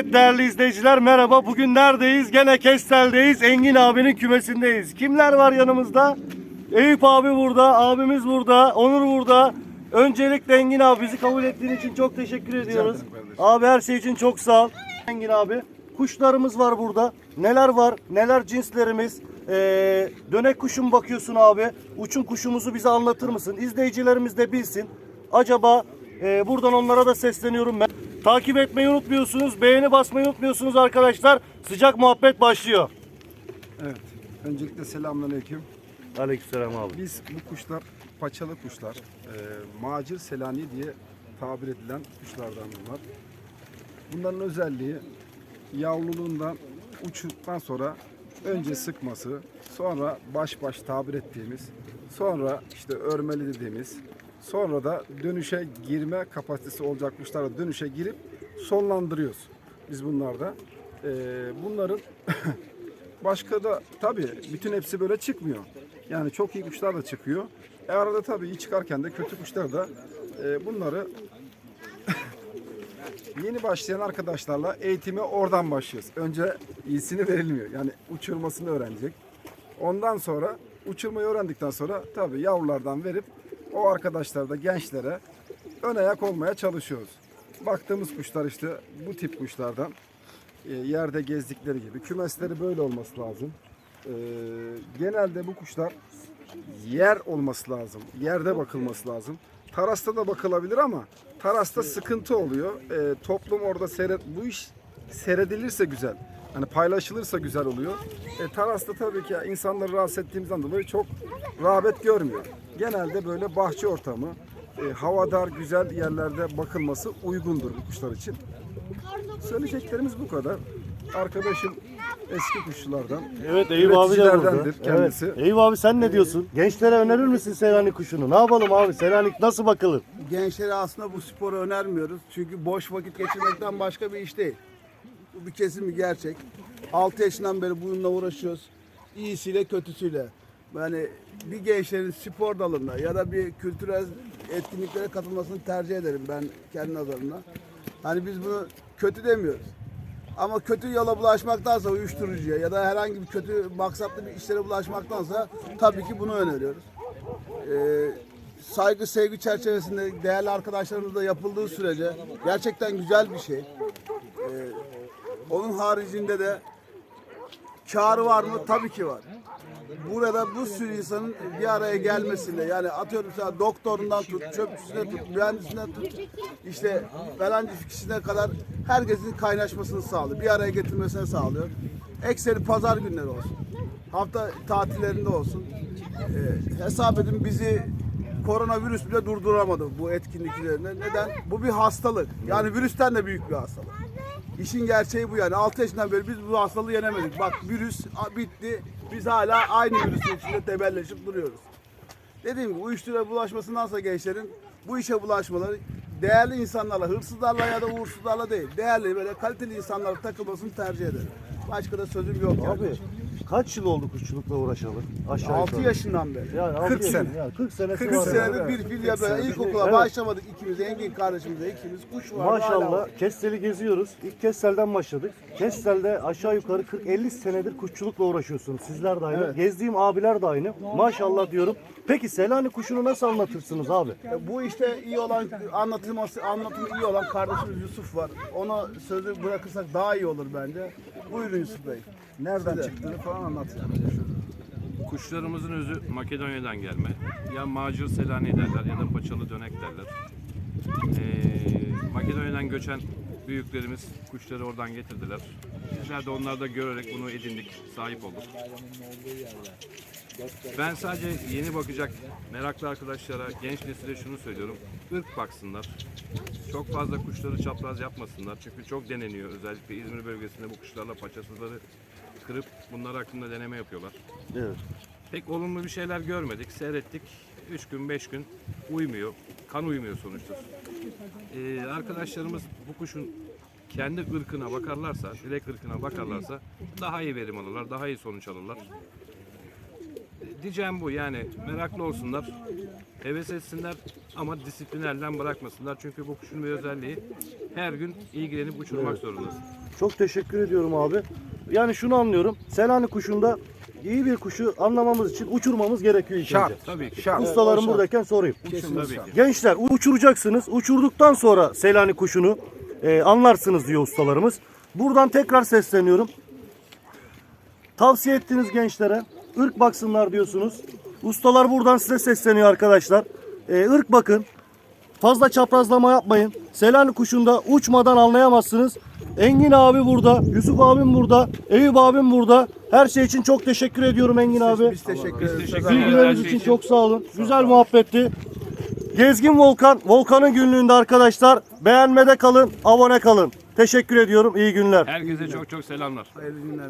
Evet değerli izleyiciler merhaba. Bugün neredeyiz? Gene Kestel'deyiz. Engin abinin kümesindeyiz. Kimler var yanımızda? Eyüp abi burada, abimiz burada, Onur burada. Öncelikle Engin abi bizi kabul ettiğin için çok teşekkür ediyoruz. Abi her şey için çok sağ ol. Engin abi. Kuşlarımız var burada. Neler var? Neler cinslerimiz? Ee, dönek kuşun bakıyorsun abi. Uçun kuşumuzu bize anlatır mısın? İzleyicilerimiz de bilsin. Acaba e, buradan onlara da sesleniyorum ben. Takip etmeyi unutmuyorsunuz. Beğeni basmayı unutmuyorsunuz arkadaşlar. Sıcak muhabbet başlıyor. Evet. Öncelikle selamünaleyküm. Aleykümselam abi. Biz bu kuşlar paçalı kuşlar. E, macir selani diye tabir edilen kuşlardan bunlar. Bunların özelliği yavruluğundan uçtuktan sonra önce sıkması, sonra baş baş tabir ettiğimiz, sonra işte örmeli dediğimiz, sonra da dönüşe girme kapasitesi olacak kuşlara dönüşe girip sonlandırıyoruz biz bunlarda. E, bunların Başka da tabii bütün hepsi böyle çıkmıyor. Yani çok iyi kuşlar da çıkıyor. E arada tabii iyi çıkarken de kötü kuşlar da e, bunları yeni başlayan arkadaşlarla eğitime oradan başlıyoruz. Önce iyisini verilmiyor. Yani uçurmasını öğrenecek. Ondan sonra uçurmayı öğrendikten sonra tabii yavrulardan verip o arkadaşlar da gençlere ön ayak olmaya çalışıyoruz. Baktığımız kuşlar işte bu tip kuşlardan e, yerde gezdikleri gibi. Kümesleri böyle olması lazım. E, genelde bu kuşlar yer olması lazım. Yerde bakılması lazım. Tarasta da bakılabilir ama tarasta sıkıntı oluyor. E, toplum orada seyret bu iş seyredilirse güzel. Hani paylaşılırsa güzel oluyor. E, tarasta tabii ki insanları rahatsız ettiğimizden dolayı çok rağbet görmüyor. Genelde böyle bahçe ortamı, e, havadar güzel yerlerde bakılması uygundur bu kuşlar için. Söyleyeceklerimiz bu kadar. Arkadaşım eski kuşçulardan. Evet Eyüp abi de burada. Kendisi. Evet. Eyüp abi sen ne diyorsun? Gençlere önerir misin Selanik kuşunu? Ne yapalım abi? Selanik nasıl bakılır? Gençlere aslında bu sporu önermiyoruz. Çünkü boş vakit geçirmekten başka bir iş değil. Bir kesin gerçek. 6 yaşından beri bununla uğraşıyoruz. İyisiyle kötüsüyle. Yani bir gençlerin spor dalında ya da bir kültürel etkinliklere katılmasını tercih ederim ben kendi nazarımda. Hani biz bunu kötü demiyoruz. Ama kötü yola bulaşmaktansa uyuşturucuya ya da herhangi bir kötü maksatlı bir işlere bulaşmaktansa tabii ki bunu öneriyoruz. Ee, saygı sevgi çerçevesinde değerli arkadaşlarımızla yapıldığı sürece gerçekten güzel bir şey. Onun haricinde de karı var mı? Tabii ki var. Burada bu sürü insanın bir araya gelmesiyle yani atıyorum mesela doktorundan tut, çöpçüsüne tut, mühendisine tut, işte falancı kişisine kadar herkesin kaynaşmasını sağlıyor. Bir araya getirmesini sağlıyor. Ekseri pazar günleri olsun. Hafta tatillerinde olsun. Ee, hesap edin bizi koronavirüs bile durduramadı bu etkinliklerinde. Neden? Bu bir hastalık. Yani virüsten de büyük bir hastalık. İşin gerçeği bu yani. 6 yaşından beri biz bu hastalığı yenemedik. Bak virüs bitti. Biz hala aynı virüsün içinde tebelleşip duruyoruz. Dediğim gibi uyuşturucuya bulaşmasındansa gençlerin bu işe bulaşmaları değerli insanlarla, hırsızlarla ya da uğursuzlarla değil. Değerli böyle kaliteli insanlarla takılmasını tercih ederim. Başka da sözüm yok. yani. Kaç yıl oldu kuşçulukla uğraşalı? Aşağı 6 yukarı. yaşından beri. Yani 40 altı sene. Yani 40 senesi 40 var. senedir yani. bir fil ya böyle ilkokula Evet. başlamadık ikimiz. Engin kardeşimizle ikimiz kuş var. Maşallah Kestel'i geziyoruz. İlk Kestel'den başladık. Kestel'de aşağı yukarı 40-50 senedir kuşçulukla uğraşıyorsunuz. Sizler de aynı. Gezdiğim abiler de aynı. Maşallah diyorum. Peki Selanik kuşunu nasıl anlatırsınız abi? E, Bu işte iyi olan anlatılması anlatımı iyi olan kardeşimiz Yusuf var. Ona sözü bırakırsak daha iyi olur bence. Buyurun Yusuf Bey. Nereden Size. çıktığını falan anlat yani. Kuşlarımızın özü Makedonya'dan gelme. Ya macir selani derler ya da paçalı dönek derler. Ee, Makedonya'dan göçen büyüklerimiz kuşları oradan getirdiler. Bizler de onları da görerek bunu edindik, sahip olduk. Ben sadece yeni bakacak meraklı arkadaşlara, genç nesile şunu söylüyorum. Irk baksınlar. Çok fazla kuşları çapraz yapmasınlar. Çünkü çok deneniyor. Özellikle İzmir bölgesinde bu kuşlarla paçasızları kırıp bunlar hakkında deneme yapıyorlar. Evet. Pek olumlu bir şeyler görmedik. Seyrettik. 3 gün 5 gün uymuyor. Kan uymuyor sonuçta. Ee, arkadaşlarımız bu kuşun kendi ırkına bakarlarsa, dilek ırkına bakarlarsa daha iyi verim alırlar, daha iyi sonuç alırlar. diyeceğim bu yani meraklı olsunlar. Heves etsinler ama disiplin elden bırakmasınlar. Çünkü bu kuşun bir özelliği her gün ilgilenip uçurmak zorundasın. Çok teşekkür ediyorum abi. Yani şunu anlıyorum. Selanik kuşunda iyi bir kuşu anlamamız için uçurmamız gerekiyor ilk Şart. önce. Tabii ki. Şart. Ustalarım buradayken sorayım. Kesinlikle Tabii ki. Gençler uçuracaksınız. Uçurduktan sonra Selanik kuşunu e, anlarsınız diyor ustalarımız. Buradan tekrar sesleniyorum. Tavsiye ettiğiniz gençlere ırk baksınlar diyorsunuz. Ustalar buradan size sesleniyor arkadaşlar. E, ırk bakın. Fazla çaprazlama yapmayın. Selanik kuşunda uçmadan anlayamazsınız. Engin abi burada, Yusuf abim burada, Eyüp abim burada. Her şey için çok teşekkür ediyorum Engin abi. Biz teşekkür ederiz. teşekkür ederiz. Bilgileriniz Her şey için için. çok sağ olun. Güzel muhabbetti. Gezgin Volkan, Volkan'ın günlüğünde arkadaşlar. Beğenmede kalın, abone kalın. Teşekkür ediyorum. İyi günler. Herkese çok çok selamlar. Hayırlı günler.